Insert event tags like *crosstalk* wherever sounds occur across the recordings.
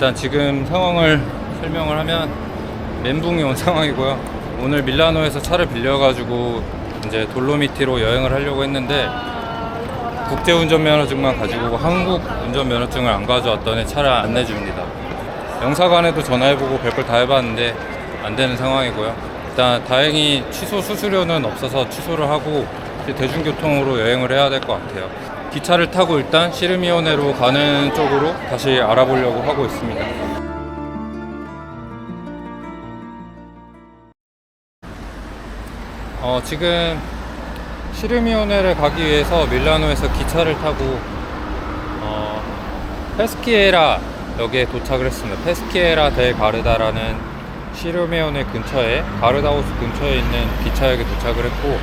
일단 지금 상황을 설명을 하면 멘붕이 온 *laughs* 상황이고요. 오늘 밀라노에서 차를 빌려가지고 이제 돌로미티로 여행을 하려고 했는데 국제 운전면허증만 가지고 한국 운전면허증을 안 가져왔더니 차를 안 내줍니다. 영사관에도 전화해보고 별걸 다 해봤는데 안 되는 상황이고요. 일단 다행히 취소 수수료는 없어서 취소를 하고 대중교통으로 여행을 해야 될 것 같아요. 기차를 타고 일단 시르미오네로 가는 쪽으로 다시 알아보려고 하고 있습니다. 어, 지금 시르미오네를 가기 위해서 밀라노에서 기차를 타고 어, 페스키에라 역에 도착을 했습니다. 페스키에라 델 가르다라는 시르미오네 근처에 가르다우스 근처에 있는 기차역에 도착을 했고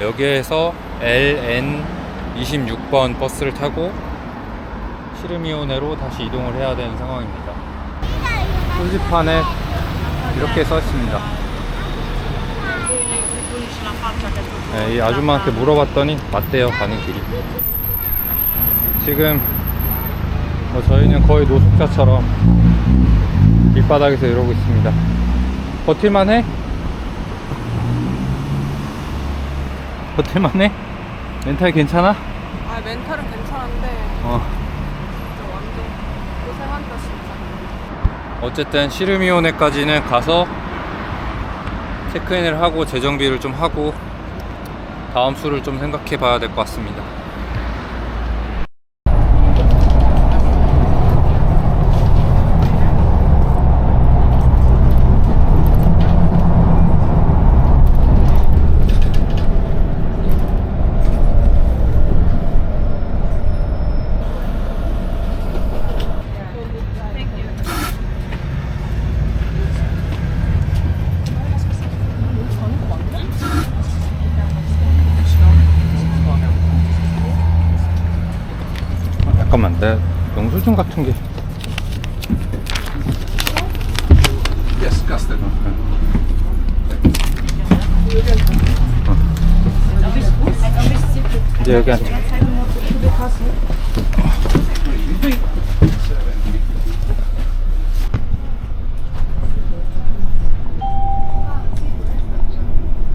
여기에서 LN 26번 버스를 타고 시르미오네로 다시 이동을 해야 되는 상황입니다. 표지판에 이렇게 써 있습니다. 네, 이 아줌마한테 물어봤더니 맞대요 가는 길이. 지금 뭐 저희는 거의 노숙자처럼 길바닥에서 이러고 있습니다. 버틸만해? 버틸만해? 멘탈 괜찮아? 아 멘탈은 괜찮은데 어. 진짜 완전 고생한다 진짜. 어쨌든 시르미오네까지는 가서 체크인을 하고 재정비를 좀 하고 다음 수를 좀 생각해 봐야 될 것 같습니다. 영수증 같은 게. Yes, custard. 이제 여기 앉자.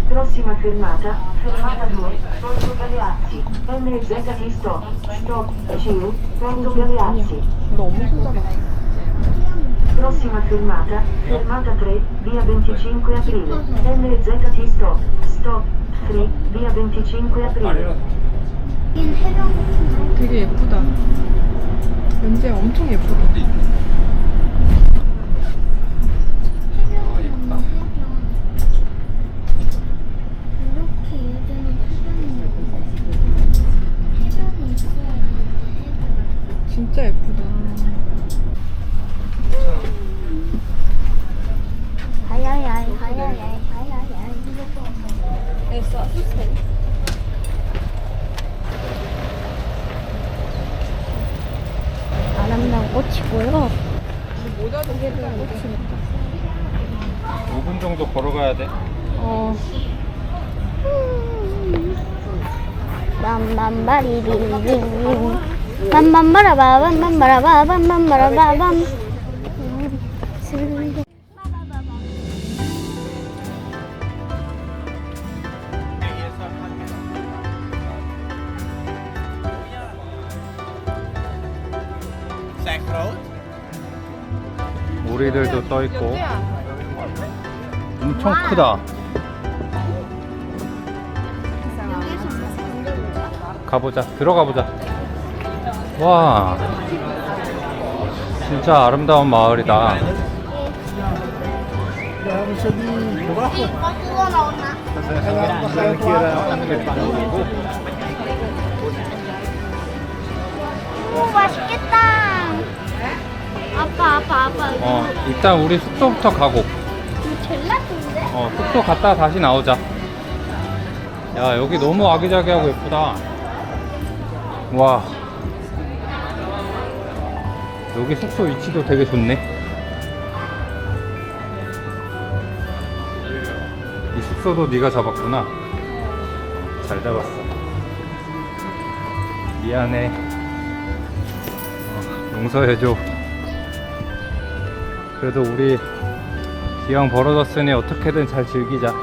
Prossima fermata, fermata 2, Porto Galeazzi. NZ stop, stop, 2, Porto Galeazzi. 너무 힘들어. Prossima fermata, fermata 3, via 25 aprile. NZT stop, stop, 3, via 25 aprile. 되게 예쁘다. 연재 엄청 예쁘다. 진짜 예쁘다. 하야야이 하야야이 하야야이 아름다운 꽃이 보여. 모자도 예쁘다. 5분 정도 걸어가야 돼. 어. 빰빰바리리링 빰빰바라바 빰빰바라바 빰빰바라바 빰 오리들도 떠 있고 엄청 크다. 가보자. 들어가 보자. 와. 진짜 아름다운 마을이다. 오 맛있겠다 아빠 아빠 아빠 어, 일단 우리 숙소부터 가고. 이거? 어, 숙소 갔다 다시 나오자. 야, 여기 너무 아기자기하고 예쁘다. 와. 여기 숙소 위치도 되게 좋네. 이 숙소도 네가 잡았구나. 잘 잡았어. 미안해. 어, 용서해줘. 그래도 우리 기왕 벌어졌으니 어떻게든 잘 즐기자.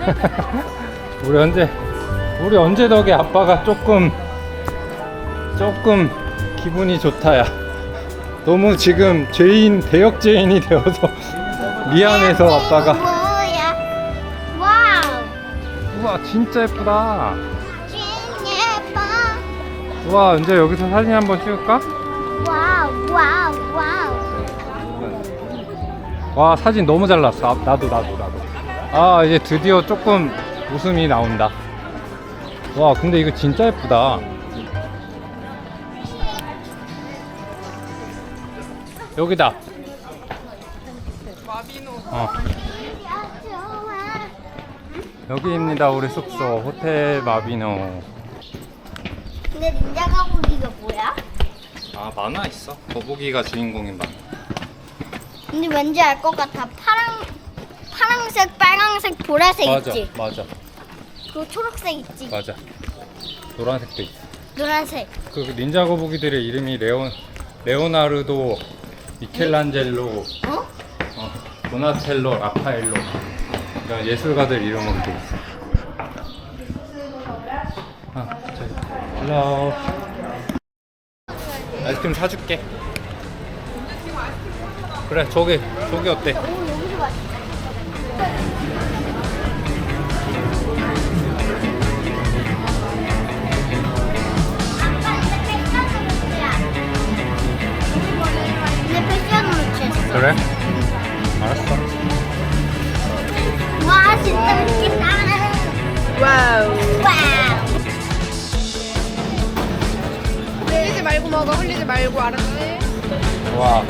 *laughs* 우리 언제 우리 언제 덕에 아빠가 조금 조금 기분이 좋다야. 너무 지금 죄인 대역 죄인이 되어서 *laughs* 미안해서 아빠가 뭐야? 와우. 우와 진짜 예쁘다. 예뻐. 우와 이제 여기서 사진 한번 찍을까? 와우 와우 와우. 와 사진 너무 잘 났어. 아, 나도 나도 나도. 아 이제 드디어 조금 웃음이 나온다. 와 근데 이거 진짜 예쁘다. 여기다. 마비노. 어. 여기입니다 우리 숙소 호텔 마비노. 근데 닌자 거북이가 뭐야? 아 만화 있어. 거북이가 주인공인 만화. 근데 왠지 알 것 같아. 파랑 파랑색, 빨강색, 보라색 맞아 있지. 맞아 그리고 초록색 있지. 맞아. 노란색도 있어. 노란색. 그 닌자 거북이들의 이름이 레온 레오나르도, 미켈란젤로, 어? 어, 도나텔로, 라파엘로 그러니까 예술가들 이름으로 돼 있어. 아, 저기. 헬로. 아이스크림 사줄게. 그래, 저기, 저기 어때? 그래? 알았어. 와 진짜 맛있겠다. 와우. 와우. 흘리지 말고 먹어. 흘리지 말고 알았지? 와.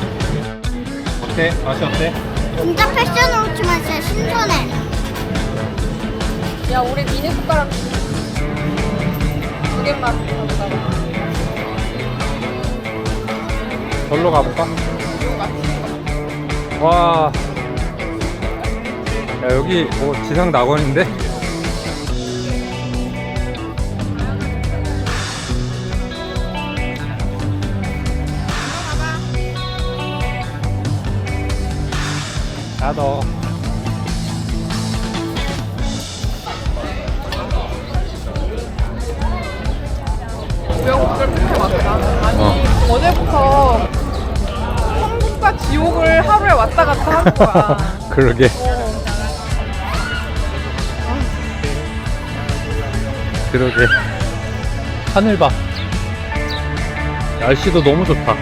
어때? 맛이 어때? 진짜 패션으로 치면 진짜 신선해. 야, 우리 미니 숟가락 두 개만 가져가. 절로 가볼까? 와. 야, 여기 뭐 지상 낙원인데? 나도. 우여곡절 끝에 왔다. 아니, 어. 어제부터 지옥을 하루에 왔다 갔다 하는 거야. *laughs* 그러게. 그러게. 하늘 봐. 날씨도 너무 좋다.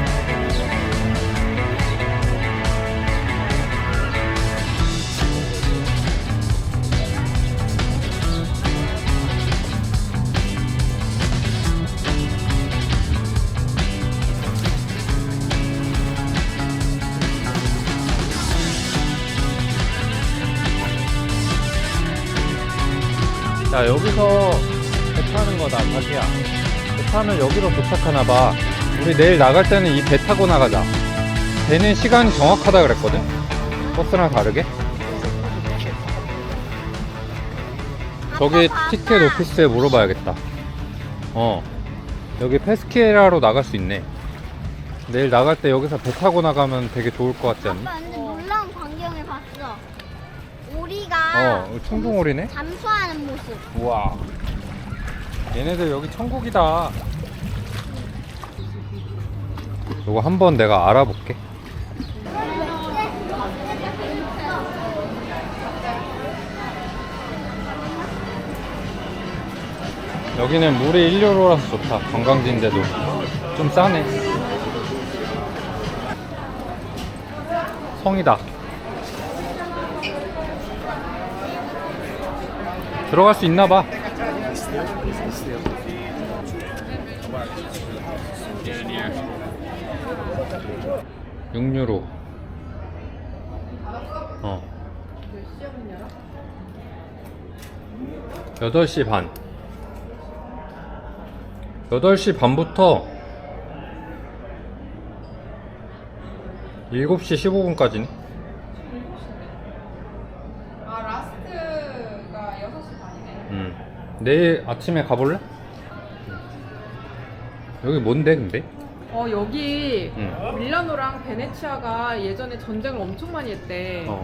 자, 여기서 배 타는 거다, 자기야. 배 타면 여기로 도착하나 봐. 우리 내일 나갈 때는 이 배 타고 나가자. 배는 시간이 정확하다 그랬거든? 버스랑 다르게? 저기 티켓. 오피스에 물어봐야겠다. 어. 여기 페스키에라로 나갈 수 있네. 내일 나갈 때 여기서 배 타고 나가면 되게 좋을 것 같지 않니? 아빠 근데 놀라운 광경을 봤어. 오리가 어, 청둥오리네? 잠수하는 모습. 우와. 얘네들 여기 천국이다. 이거 한번 내가 알아볼게. 여기는 물이 1유로라서 좋다. 관광지인데도 좀 싸네. 성이다. 들어갈 수 있나 봐. 6유로. 어. 8시 반. 8시 반부터 7시 15분까지네. 내일 아침에 가볼래? 여기 뭔데 근데? 어 여기 응. 밀라노랑 베네치아가 예전에 전쟁을 엄청 많이 했대. 어.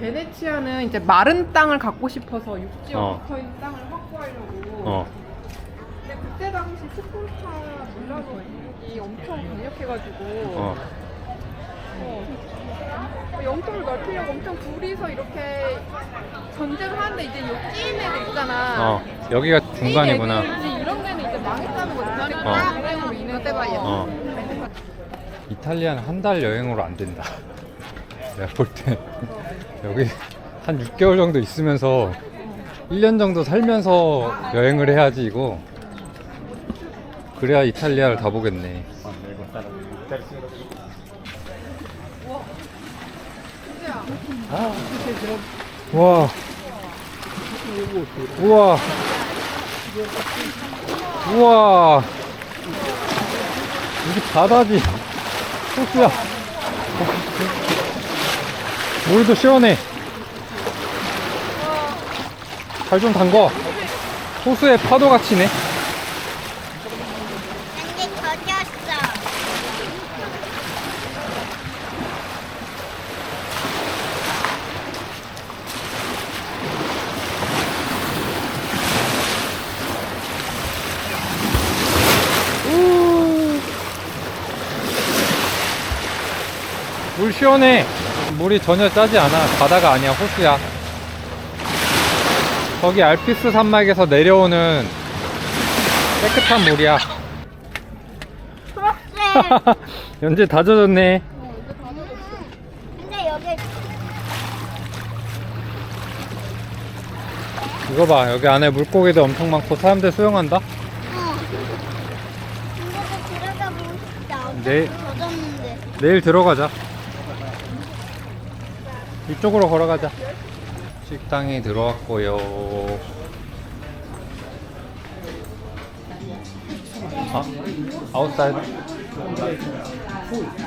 베네치아는 이제 마른 땅을 갖고 싶어서 육지와 어. 붙어 있는 땅을 확보하려고. 어. 근데 그때 당시 스포르타 밀라노 공격이 엄청 강력해가지고 어. 어, 영토를 넓히려고 엄청 둘이서 이렇게 전쟁을 하는데 이제 요 끼인 애들 있잖아. 어. 여기가 중간이구나. 애들이 이런 데는 이제 망했다는 거지. 어. 전쟁으로 인해서 어. 이탈리아는 한 달 여행으로 안 된다. *laughs* 내가 볼 때 여기 한 6개월 정도 있으면서 1년 정도 살면서 여행을 해야지 이거. 그래야 이탈리아를 다 보겠네. 와. 우와. 우와. 여기 바다지. 호수야. 물도 시원해. 발좀 담궈. 호수에 파도가 치네. 근데 젖었어. 물 시원해. 물이 전혀 짜지 않아. 바다가 아니야. 호수야. 거기 알피스 산맥에서 내려오는 깨끗한 물이야. 프로스. *laughs* 연재 다 젖었네. 근데 여기 이거 봐. 여기 안에 물고기도 엄청 많고 사람들 수영한다. 어. 근데 들어가 보고 싶다. 네. 젖었는데. 내일 들어가자. 이쪽으로 걸어가자. 식당에 들어왔고요. 아, outside.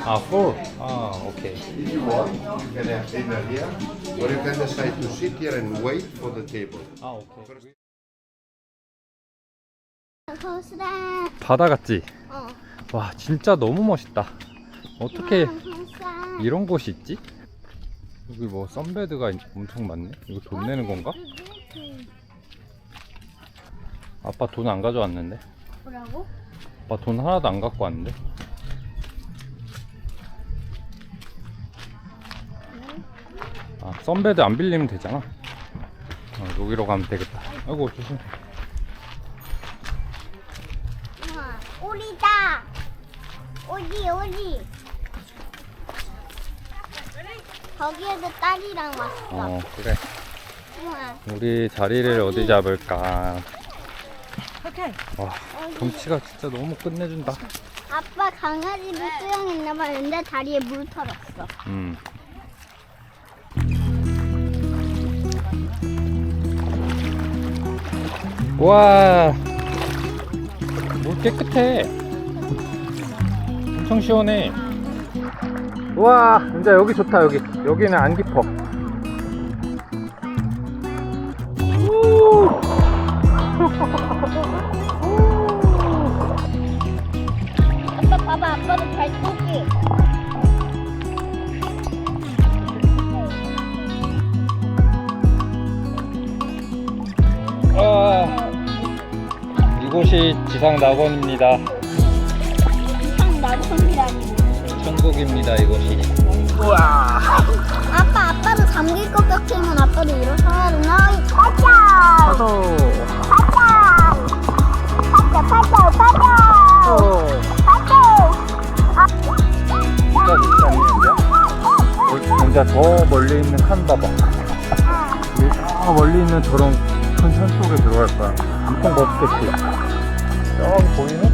아, four. 아, 오케이. You can have dinner here, or you can decide to sit here and wait for the table. 아, 오케이. 바다 같지? 어. 와, 진짜 너무 멋있다. 어떻게. 이런 곳이 있지? 여기 뭐 썬베드가 엄청 많네. 이거 돈 내는 건가? 아빠 돈 안 가져왔는데. 뭐라고? 아빠 돈 하나도 안 갖고 왔는데. 아, 썬베드 안 빌리면 되잖아. 어, 여기로 가면 되겠다. 아이고, 조심. 우와, 오리다. 오리 오리. 거기에도 딸이랑 왔어. 어, 그래. 우와. 우리 자리를 어디 잡을까? 와, 경치가 진짜 너무 끝내준다. 아빠 강아지를 수영했나 봐. 근데 다리에 물 털었어. 음. 와, 물 깨끗해. 엄청 시원해. 와, 진짜 여기 좋다, 여기. 여기는 안 깊어. 우! 아빠 봐봐. 아빠도 발톱이. 아, 이곳이 지상 낙원입니다. 천국입니다, 이곳이. 아빠 아빠도 잠길 것 같으면 아빠도 일어서야 되나? 가자. 파도. 가자. 가자 가자 가자. 가자. 진짜 않는데? 진짜 저 멀리 있는 산 봐봐. 저 멀리 있는 저런 큰 산 속에 들어갈 거야. 엄청 멋있겠지? 저기 보이네?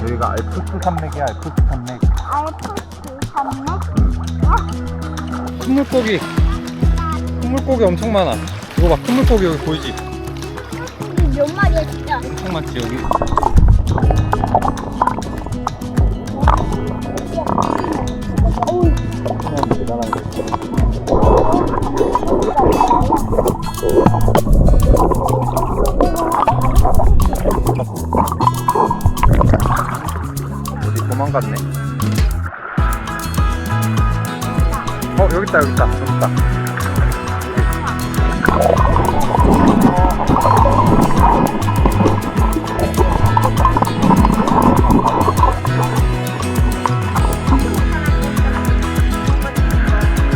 어, 저기가 알프스 산맥이야, 알프스 산맥. 알프스 산맥. 큰 물고기. 큰 물고기 엄청 많아. 이거 봐, 큰 물고기 여기 보이지? 이몇 마리야 진짜? 엄청 많지, 여기. 그냥 대단한 거. 여기 있다 여기 있다 여기 있다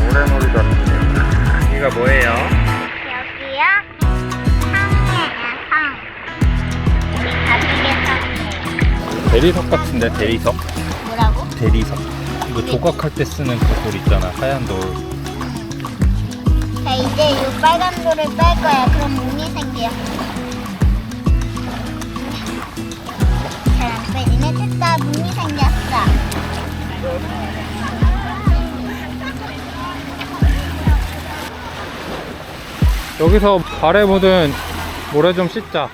모래놀이 같은 여기가 뭐예요? 대리석 같은데 대리석? 뭐라고? 대리석 이거 조각할 때 쓰는 그 돌 있잖아 하얀 돌. 자 이제 이 빨간 돌을 뺄 거야. 그럼 문이 생겨. 잘안 빼지네. 됐다. 문이 생겼어. 여기서 발에 묻은 모래 좀 씻자.